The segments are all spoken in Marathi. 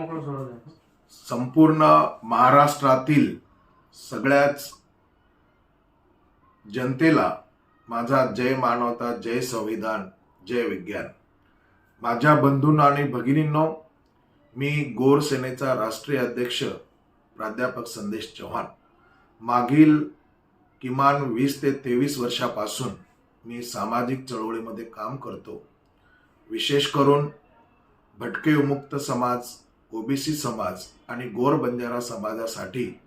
मोकळं सोडवलं संपूर्ण महाराष्ट्रातील सगळ्याच जनतेला माझा जय मानवता जय संविधान जय विज्ञान. माझ्या बंधूंना आणि भगिनींनो मी गोर सेनेचा राष्ट्रीय अध्यक्ष प्राध्यापक संदेश चव्हाण. मागील किमान वीस ते तेवीस वर्षापासून मी सामाजिक चळवळीमध्ये काम करतो. विशेष करून भटके विमुक्त समाज ओबीसी समाज आणि गोर बंजारा समाजासाठी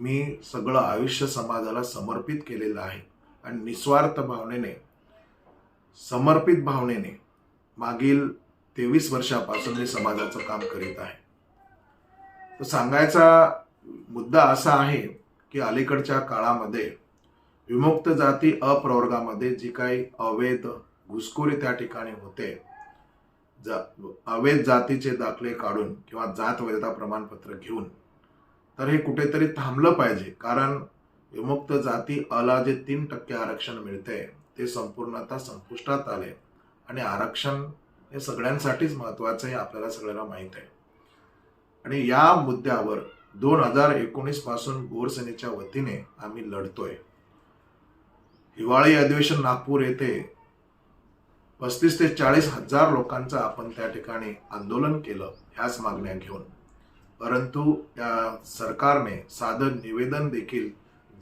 मी सगळं आयुष्य समाजाला समर्पित केलेलं आहे. आणि निस्वार्थ भावनेने समर्पित भावनेने मागील तेवीस वर्षापासून मी समाजाचं काम करीत आहे. तर सांगायचा मुद्दा असा आहे की अलीकडच्या काळामध्ये विमुक्त जाती अप्रवर्गामध्ये जी काही अवैध घुसखोरी त्या ठिकाणी होते जा अवैध जातीचे दाखले काढून किंवा जात वैधता प्रमाणपत्र घेऊन तर हे कुठेतरी थांबलं पाहिजे. कारण विमुक्त जाती अला जे तीन टक्के आरक्षण मिळते ते संपूर्णतः संपुष्टात आले. आणि आरक्षण हे सगळ्यांसाठीच महत्वाचं आहे आपल्याला सगळ्यांना माहीत आहे. आणि या मुद्द्यावर दोन हजार एकोणीसपासून गोरसेनेच्या वतीने आम्ही लढतोय. हिवाळी अधिवेशन नागपूर येथे पस्तीस ते चाळीस हजार लोकांचं आपण त्या ठिकाणी आंदोलन केलं ह्याच मागण्या घेऊन. परंतु त्या सरकारने साधं निवेदन देखील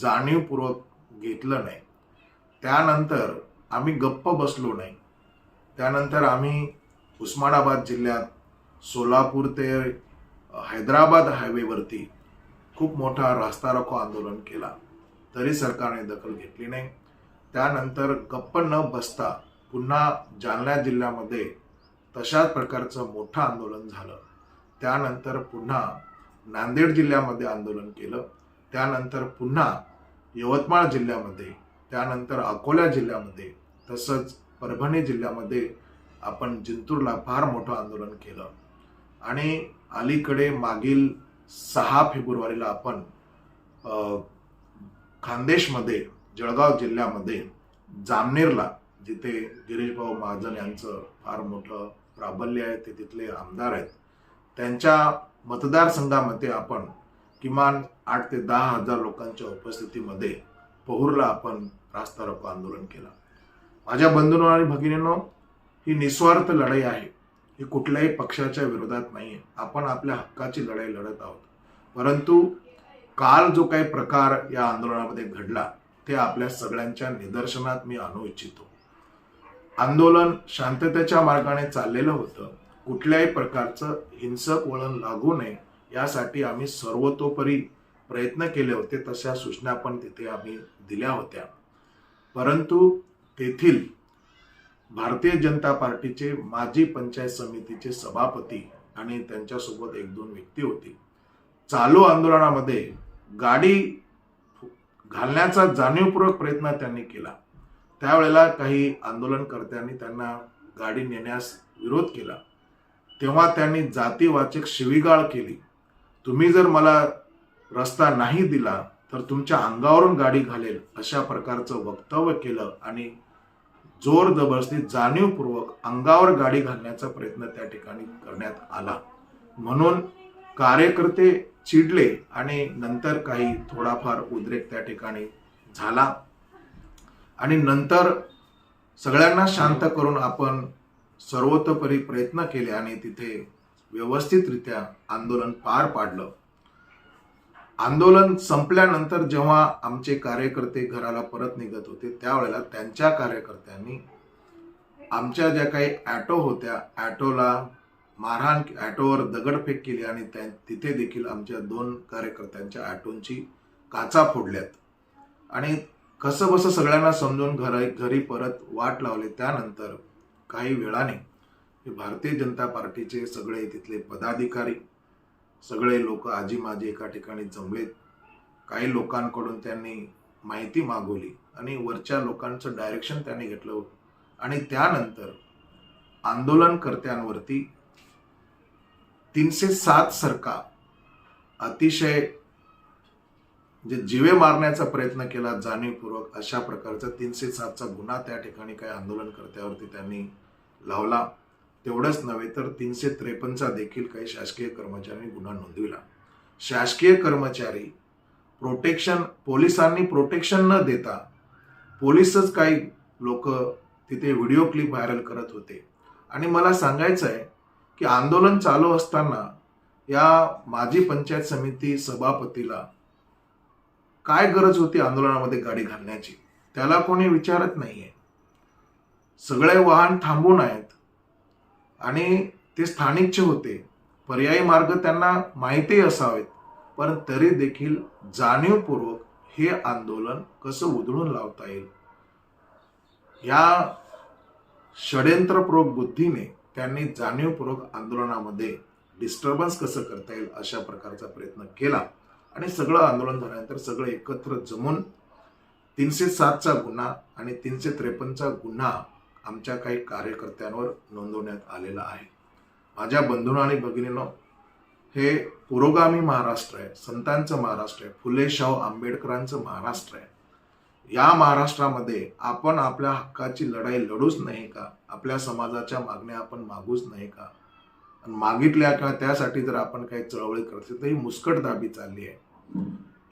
जाणीवपूर्वक घेतलं नाही. त्यानंतर आम्ही गप्प बसलो नाही. त्यानंतर आम्ही उस्मानाबाद जिल्ह्यात सोलापूर ते हैदराबाद हायवेवरती खूप मोठा रास्ता रोको आंदोलन केला. तरी सरकारने दखल घेतली नाही. त्यानंतर गप्प न बसता पुन्हा जालना जिल्ह्यामध्ये तशाच प्रकारचं मोठं आंदोलन झालं. त्यानंतर पुन्हा नांदेड जिल्ह्यामध्ये आंदोलन केलं. त्यानंतर पुन्हा यवतमाळ जिल्ह्यामध्ये त्यानंतर अकोला जिल्ह्यामध्ये तसंच परभणी जिल्ह्यामध्ये आपण जिंतूरला फार मोठं आंदोलन केलं. आणि अलीकडे मागील सहा फेब्रुवारीला आपण खानदेशमध्ये जळगाव जिल्ह्यामध्ये जामनेरला जिथे गिरीशभाऊ महाजन यांचं फार मोठं प्राबल्य आहे ते तिथले आमदार आहेत. त्यांच्या मतदारसंघामध्ये आपण किमान आठ ते दहा हजार लोकांच्या उपस्थितीमध्ये पहुरला आपण रास्ता रोको आंदोलन केलं. माझ्या बंधूंनो आणि भगिनींनो ही निस्वार्थ लढाई आहे. ही कुठल्याही पक्षाच्या विरोधात नाही आहे आपण आपल्या हक्काची लढाई लढत आहोत. परंतु काल जो काही प्रकार या आंदोलनामध्ये घडला ते आपल्या सगळ्यांच्या निदर्शनात मी आणू इच्छितो. आंदोलन शांततेच्या मार्गाने चाललेलं होतं. कुठल्याही प्रकारचं हिंसक वळण लागू नये यासाठी आम्ही सर्वतोपरी प्रयत्न केले होते तशा सूचना पण तिथे आम्ही दिल्या होत्या. परंतु तेथील भारतीय जनता पार्टीचे माजी पंचायत समितीचे सभापती आणि त्यांच्यासोबत एक दोन व्यक्ती होती. चालू आंदोलनामध्ये गाडी घालण्याचा जाणीवपूर्वक प्रयत्न त्यांनी केला. त्यावेळेला काही आंदोलनकर्त्यांनी त्यांना गाडी नेण्यास विरोध केला. तेव्हा त्यांनी जातीवाचक शिवीगाळ केली. तुम्ही जर मला रस्ता नाही दिला तर तुमच्या अंगावरून गाडी घालेल अशा प्रकारचं वक्तव्य केलं आणि जोर जबरदस्ती जाणीवपूर्वक अंगावर गाडी घालण्याचा प्रयत्न त्या ठिकाणी करण्यात आला. म्हणून कार्यकर्ते चिडले आणि नंतर काही थोडाफार उद्रेक त्या ठिकाणी झाला. आणि नंतर सगळ्यांना शांत करून आपण सर्वतोपरी प्रयत्न केले आणि तिथे व्यवस्थितरित्या आंदोलन पार पाडलं. आंदोलन संपल्यानंतर जेव्हा आमचे कार्यकर्ते घराला परत निघत होते त्यावेळेला त्यांच्या कार्यकर्त्यांनी आमच्या ज्या काही ॲटो होत्या ॲटोला मारहाण ॲटोवर दगडफेक केली आणि त्या तिथे देखील आमच्या दोन कार्यकर्त्यांच्या ॲटोंची काचा फोडल्यात. आणि कसं बसं सगळ्यांना समजून घरा घरी परत वाट लावले. त्यानंतर काही वेळाने हे भारतीय जनता पार्टीचे सगळे तिथले पदाधिकारी सगळे लोक आजी माजी एका ठिकाणी जमलेत. काही लोकांकडून त्यांनी माहिती मागवली आणि वरच्या लोकांचं डायरेक्शन त्यांनी घेतलं आणि त्यानंतर आंदोलनकर्त्यांवरती तीनशे सात सरकार अतिशय म्हणजे जिवे मारण्याचा प्रयत्न केला जाणीवपूर्वक अशा प्रकारचा तीनशे सातचा गुन्हा त्या ठिकाणी काही आंदोलनकर्त्यावरती त्यांनी लावला. तेवढंच नव्हे तर तीनशे त्रेपन्नचा देखील काही शासकीय कर्मचाऱ्यांनी गुन्हा नोंदविला. शासकीय कर्मचारी प्रोटेक्शन पोलिसांनी प्रोटेक्शन न देता पोलीसच काही लोक तिथे व्हिडिओ क्लिप व्हायरल करत होते. आणि मला सांगायचं आहे की आंदोलन चालू असताना या माजी पंचायत समिती सभापतीला काय गरज होती आंदोलनामध्ये गाडी घालण्याची? त्याला कोणी विचारत नाहीये. सगळे वाहन थांबून आहेत. आणि ते स्थानिकचे होते. पर्यायी मार्ग त्यांना माहिती असावेत. पण तरी देखील जाणीवपूर्वक हे आंदोलन कसं उधळून लावता येईल? या षड्यंत्रपूर्वक बुद्धीने त्यांनी जाणीवपूर्वक आंदोलनामध्ये डिस्टर्बन्स कसं करता येईल अशा प्रकारचा प्रयत्न केला. आणि सगळं आंदोलन झाल्यानंतर सगळं एकत्र जमून तीनशे सातचा गुन्हा आणि तीनशे त्रेपन्नचा गुन्हा आमच्या काही कार्यकर्त्यांवर नोंदवण्यात आलेला आहे. माझ्या बंधूंनो आणि भगिनीनो हे पुरोगामी महाराष्ट्र आहे संतांचं महाराष्ट्र आहे फुले शाहू आंबेडकरांचं महाराष्ट्र आहे. या महाराष्ट्रामध्ये आपण आपल्या हक्काची लढाई लढूच नाही का? आपल्या समाजाच्या मागण्या आपण मागूच नाही का? मागितल्या का त्यासाठी जर आपण काही चळवळी करतो तर ही मुस्कटदाबी चालली आहे.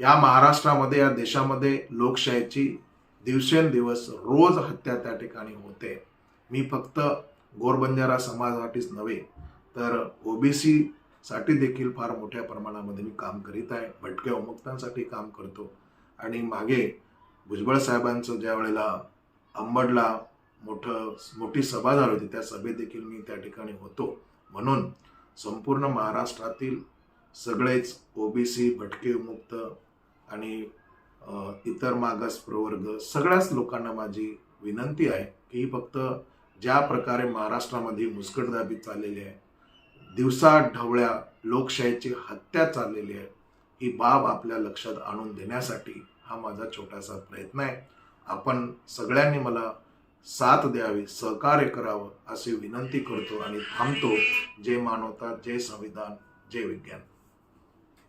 या महाराष्ट्रामध्ये या देशामध्ये लोकशाहीची दिवसेंदिवस रोज हत्या त्या ठिकाणी होते. मी फक्त गोरबंजारा समाजासाठीच नव्हे तर ओबीसी साठी देखील फार मोठ्या प्रमाणामध्ये मी काम करीत आहे. भटक्या उमुक्तांसाठी काम करतो. आणि मागे भुजबळ साहेबांचं ज्या वेळेला अंबडला मोठं मोठी सभा झाली होती त्या सभेत देखील मी त्या ठिकाणी होतो. म्हणून संपूर्ण महाराष्ट्रातील सगळेच ओबीसी भटके मुक्त आणि इतर मागास प्रवर्ग सगळ्याच लोकांना माझी विनंती आहे की फक्त ज्या प्रकारे महाराष्ट्रामध्ये मुस्कटदाबी चाललेली आहे दिवसा ढवळ्या लोकशाहीची हत्या चाललेली आहे ही बाब आपल्या लक्षात आणून देण्यासाठी हा माझा छोटासा प्रयत्न आहे. आपण सगळ्यांनी मला साथ द्यावी सहकार्य करावं अशी विनंती करतो आणि थांबतो. जय मानवता जय संविधान जय विज्ञान.